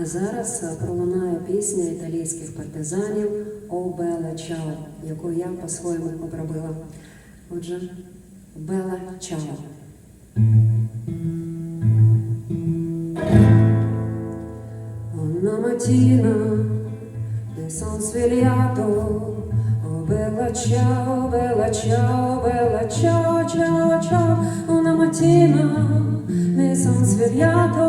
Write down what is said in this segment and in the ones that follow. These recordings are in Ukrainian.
А зараз е, пролунає пісня італійських партизанів «О Белла Чао», яку я по-своєму обробила. Отже, Чао. Son svegliato Oh bella ciao, bella ciao, bella ciao, ciao, ciao Una mattina mi son svegliato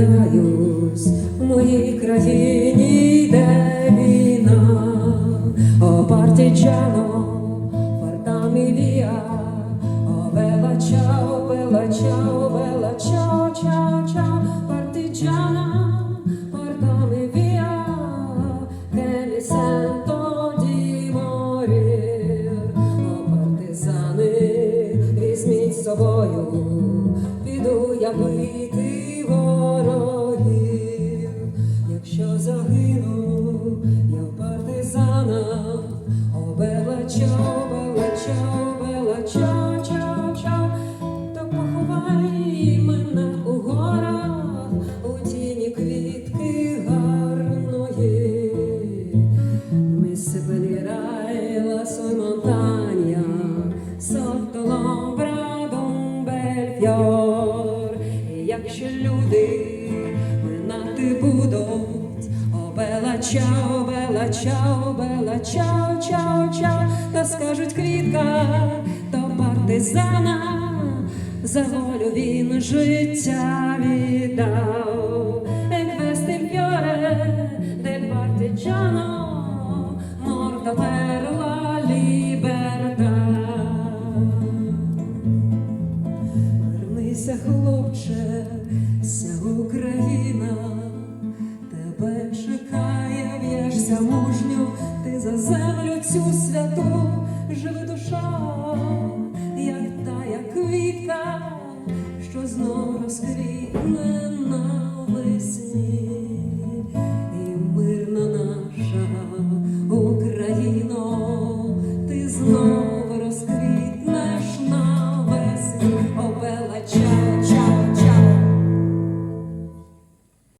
прокидаюсь В моїй країні йде війна О Portami via, oh bella ciao, bella ciao, bella ciao, ciao, ciao, partigiana, portami via, che mi sento di morire. Oh партизани, візьміть з собою, піду я бити ворогів. О бела чао, бела чао, бела чао, чао, чао, то поховай мене у горах, у тіні квітки гарної. Seppellirai la sua montagna sotto l'ombra d'un bel. І якщо люди минати будуть, о бела чао, бела, чао, бела, чао, чао, чао, та скажуть квітка, то партизана, за волю він життя віддав, еквестим'йоре, дель партиджано, морта перла ліберта. Вернися, хлопче, вся Україна. цю святу живе душа, як та, як квітка, що знов розквітне навесні, і мирна наша Україна, ти знову.